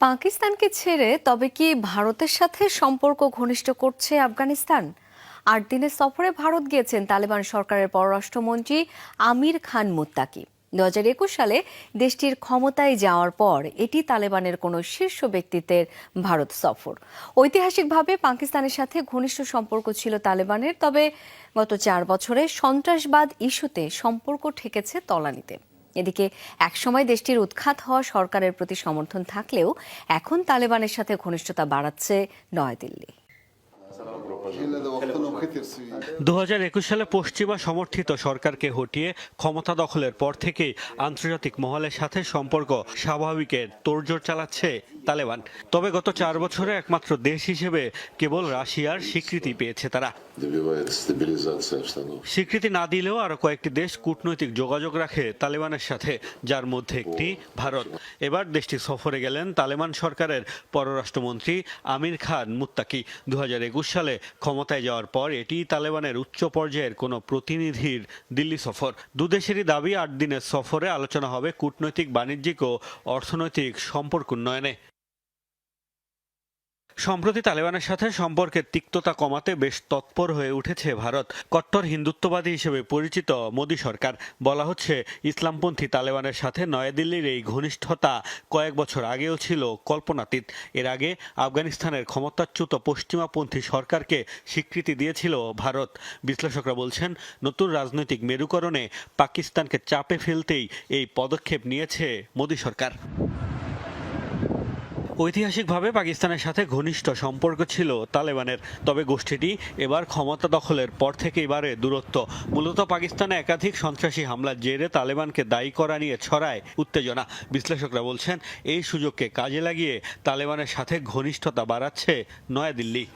পাকিস্তানকে ছেড়ে তবে কি ভারতের সাথে সম্পর্ক ঘনিষ্ঠ করছে আফগানিস্তান? আট দিনের সফরে ভারত গিয়েছেন তালেবান সরকারের পররাষ্ট্রমন্ত্রী আমির খান মুত্তাকি। দু হাজার একুশ সালে দেশটির ক্ষমতায় যাওয়ার পর এটি তালেবানের কোনো শীর্ষ ব্যক্তিত্বের ভারত সফর। ঐতিহাসিকভাবে পাকিস্তানের সাথে ঘনিষ্ঠ সম্পর্ক ছিল তালেবানের, তবে গত চার বছরে সন্ত্রাসবাদ ইস্যুতে সম্পর্ক ঠেকেছে তলানিতে। এদিকে একসময় দেশটির উৎখাত হওয়া সরকারের প্রতি সমর্থন থাকলেও এখন তালেবানের সাথে ঘনিষ্ঠতা বাড়াচ্ছে নয়াদিল্লি। সালে পশ্চিমা সমর্থিত সরকারকে হটিয়ে ক্ষমতা দখলের পর থেকেই আন্তর্জাতিক মহলের সাথে সম্পর্ক স্বাভাবিকের তোড়জোড় চালাচ্ছে তালেবান। তবে গত চার বছরে একমাত্র দেশ হিসেবে কেবল রাশিয়ার স্বীকৃতি পেয়েছে তারা। স্বীকৃতি না দিলেও আরও কয়েকটি দেশ কূটনৈতিক যোগাযোগ রাখে তালেবানের সাথে যার মধ্যে একটি ভারত। এবার দেশটি সফরে গেলেন তালেবান সরকারের পররাষ্ট্রমন্ত্রী আমির খান মুত্তাকি। দু হাজার একুশ সালে ক্ষমতায় যাওয়ার পর এটি তালেবানের উচ্চ পর্যায়ের কোনো প্রতিনিধির দিল্লি সফর। দুদেশেরই দাবি, আট দিনের সফরে আলোচনা হবে কূটনৈতিক, বাণিজ্যিক ও অর্থনৈতিক সম্পর্ক উন্নয়নে। সম্প্রতি তালেবানের সাথে সম্পর্কের তিক্ততা কমাতে বেশ তৎপর হয়ে উঠেছে ভারত। কট্টর হিন্দুত্ববাদী হিসেবে পরিচিত মোদী সরকার, বলা হচ্ছে ইসলামপন্থী তালেবানের সাথে নয়াদিল্লির এই ঘনিষ্ঠতা কয়েক বছর আগেও ছিল কল্পনাতীত। এর আগে আফগানিস্তানের ক্ষমতাচ্যুত পশ্চিমাপন্থী সরকারকে স্বীকৃতি দিয়েছিল ভারত। বিশ্লেষকরা বলছেন, নতুন রাজনৈতিক মেরুকরণে পাকিস্তানকে চাপে ফেলতেই এই পদক্ষেপ নিয়েছে মোদী সরকার। ঐতিহাসিকভাবে পাকিস্তানের সাথে ঘনিষ্ঠ সম্পর্ক ছিল তালেবানের, তবে গোষ্ঠীটি এবার ক্ষমতা দখলের পর থেকে এবারে দূরত্ব। মূলত পাকিস্তানে একাধিক সন্ত্রাসী হামলার জেরে তালেবানকে দায়ী করা নিয়ে ছড়ায় উত্তেজনা। বিশ্লেষকরা বলছেন, এই সুযোগকে কাজে লাগিয়ে তালেবানের সাথে ঘনিষ্ঠতা বাড়াচ্ছে নয়াদিল্লি।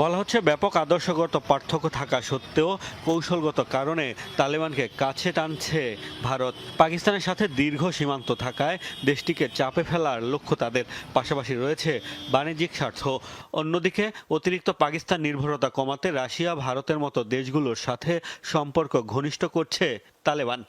বলা হচ্ছে ব্যাপক আদর্শগত পার্থক্য থাকা সত্ত্বেও কৌশলগত কারণে তালেবানকে কাছে টানছে ভারত। পাকিস্তানের সাথে দীর্ঘ সীমান্ত থাকায় দেশটিকে চাপে ফেলার লক্ষ্য তাদের পাশাপাশি রয়েছে বাণিজ্যিক স্বার্থ। অন্যদিকে অতিরিক্ত পাকিস্তান নির্ভরতা কমাতে রাশিয়া ভারতের মতো দেশগুলোর সাথে সম্পর্ক ঘনিষ্ঠ করছে তালেবান।